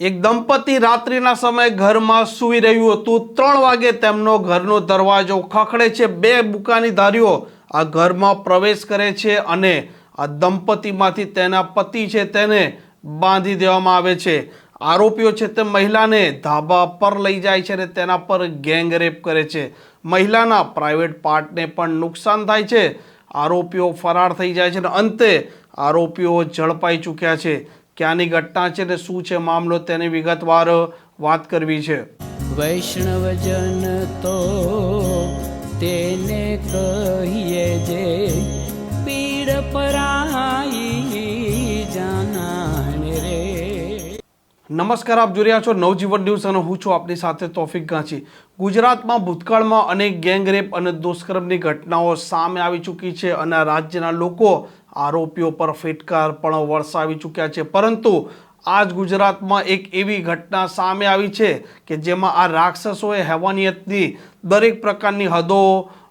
એક દંપતી રાત્રિના સમયે ઘરમાં સૂઈ રહ્યું હતું. ત્રણ વાગે તેમનો ઘરનો દરવાજો ખખડે છે. બે બુકાનીધારીઓ આ ઘરમાં પ્રવેશ કરે છે અને આ દંપતીમાંથી તેના પતિ છે તેને બાંધી દેવામાં આવે છે. આરોપીઓ છે તે મહિલાને ધાબા પર લઈ જાય છે અને તેના પર ગેંગરેપ કરે છે. મહિલાના પ્રાઇવેટ પાર્ટને પણ નુકસાન થાય છે. આરોપીઓ ફરાર થઈ જાય છે અને અંતે આરોપીઓ ઝડપાઈ ચૂક્યા છે. ક્યાંની ઘટના છે ને શું છે મામલો તેની વિગતવાર વાત કરવી છે. વૈષ્ણવજન તો તેને કહીએ જે નમસ્કાર, આપ જોઈ રહ્યા છો નવજીવન ન્યૂઝ અને હું છું આપની સાથે તોફિક ગાંચી. ગુજરાતમાં, ભૂતકાળમાં અનેક ગેંગરેપ અને દુષ્કર્મની ઘટનાઓ સામે આવી ચૂકી છે અને રાજ્યના લોકો આરોપીઓ પર ફેટકાર પણ વરસાવી ચૂક્યા છે. પરંતુ આજ ગુજરાતમાં એક એવી ઘટના સામે આવી છે કે જેમાં આ રાક્ષસોએ હેવાનિયતની દરેક પ્રકારની હદો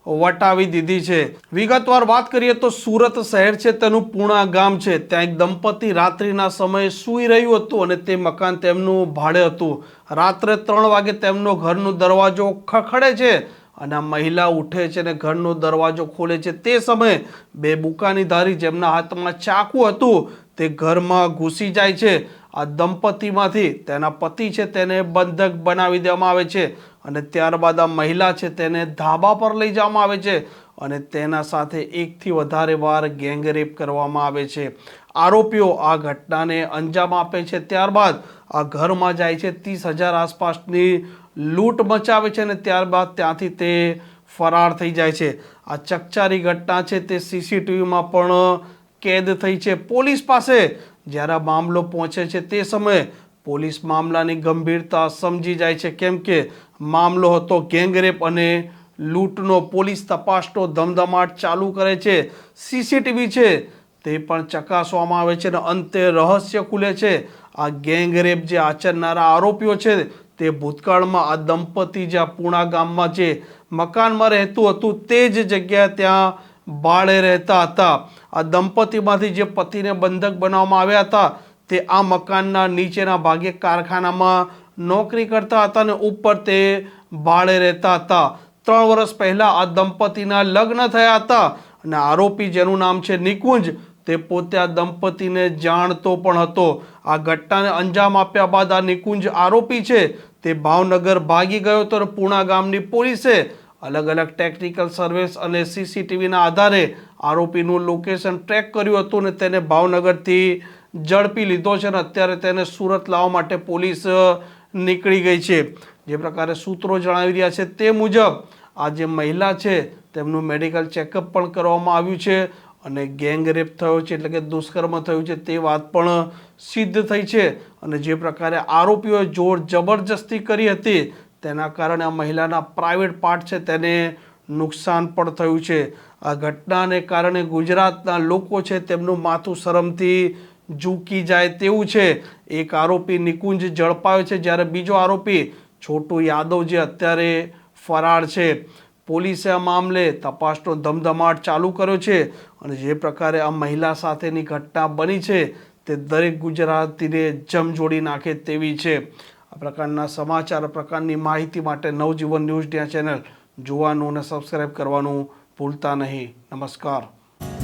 વટાવી દીધી છે. વિગતવાર વાત કરીએ તો સુરત શહેર છે, તેનું પૂણા ગામ છે. ત્યાં એક દંપતી રાત્રિના સમયે સૂઈ રહ્યું હતું અને તે મકાન તેમનું ભાડે હતું. રાત્રે ત્રણ વાગે તેમનો ઘરનો દરવાજો ખખડે છે અને આ મહિલા ઉઠે છે અને ઘરનો દરવાજો ખોલે છે. તે સમયે બે બુકાની ધારી જેમના હાથમાં ચાકુ હતું, તે ઘરમાં ઘૂસી જાય છે. આ દંપતીમાંથી તેના પતિ છે, તેને બંધક બનાવી દેવામાં આવે છે. અને ત્યારબાદ આ મહિલા છે તેને ધાબા પર લઈ જવામાં આવે છે અને તેના સાથે એકથી વધારે વાર ગેંગરેપ કરવામાં આવે છે. આરોપીઓ આ ઘટનાને અંજામ આપે છે. ત્યારબાદ આ ઘરમાં જાય છે. ત્રીસ હજાર આસપાસની લૂંટ મચાવે છે અને ત્યારબાદ ત્યાંથી તે ફરાર થઈ જાય છે. આ ચકચારી ઘટના છે. તે સીસીટીવીમાં પણ કેદ થઈ છે. પોલીસ પાસે જ્યારે આ મામલો પહોંચે છે તે સમયે પોલીસ મામલાની ગંભીરતા સમજી જાય છે. કેમ કે મામલો હતો ગેંગરેપ અને લૂંટનો. પોલીસ તપાસનો ધમધમાટ ચાલુ કરે છે. સીસીટીવી છે તે પણ ચકાસવામાં આવે છે અને અંતે રહસ્ય ખુલે છે. આ ગેંગરેપ જે આચરનારા આરોપીઓ છે તે ભૂતકાળમાં આ દંપતી જે પૂણા ગામમાં જે મકાનમાં રહેતું હતું તે જ જગ્યાએ ત્યાં બાળે રહેતા હતા. આ દંપતીમાંથી જે પતિને બંધક બનાવવામાં આવ્યા હતા તે આ મકાનના નીચેના ભાગે કારખાનામાં નોકરી કરતા હતા અને ઉપર તે ભાડે રહેતા હતા. ત્રણ વર્ષ પહેલાં આ દંપતીના લગ્ન થયા હતા અને આરોપી જેનું નામ છે નિકુંજ, તે પોતે આ દંપતીને જાણતો પણ હતો. આ ઘટનાને અંજામ આપ્યા બાદ આ નિકુંજ આરોપી છે. તે ભાવનગર ભાગી ગયો તો અને પૂણા ગામની પોલીસે અલગ અલગ ટેકનિકલ સર્વિસ અને સીસીટીવીના આધારે આરોપીનું લોકેશન ટ્રેક કર્યું હતું અને તેને ભાવનગરથી ઝડપી લીધો છે અને અત્યારે તેને સુરત લાવવા માટે પોલીસ નીકળી ગઈ છે. જે પ્રકારે સૂત્રો જણાવી રહ્યા છે તે મુજબ, આ જે મહિલા છે, તેમનું મેડિકલ ચેકઅપ પણ કરવામાં આવ્યું છે અને ગેંગ રેપ થયો છે એટલે કે દુષ્કર્મ થયું છે તે વાત પણ સિદ્ધ થઈ છે. અને જે પ્રકારે આરોપીઓએ જોર જબરજસ્તી કરી હતી, તેના કારણે આ મહિલાના પ્રાઇવેટ પાર્ટ છે તેને નુકસાન પણ થયું છે. આ ઘટનાને કારણે ગુજરાતના લોકો છે તેમનું માથું શરમથી ઝૂકી જાય તેવું છે. એક આરોપી નિકુંજ ઝડપાયો છે જ્યારે બીજો આરોપી છોટુ યાદવ જે અત્યારે ફરાર છે. પોલીસે આ મામલે તપાસનો ધમધમાટ ચાલુ કર્યો છે અને જે પ્રકારે આ મહિલા સાથેની ઘટના બની છે તે દરેક ગુજરાતીને જમજોડી નાખે તેવી છે. આ પ્રકારના સમાચાર પ્રકારની માહિતી માટે નવજીવન ન્યૂઝ ડ્યા ચેનલ જોવાનું અને સબસ્ક્રાઈબ કરવાનું ભૂલતા નહીં. નમસ્કાર.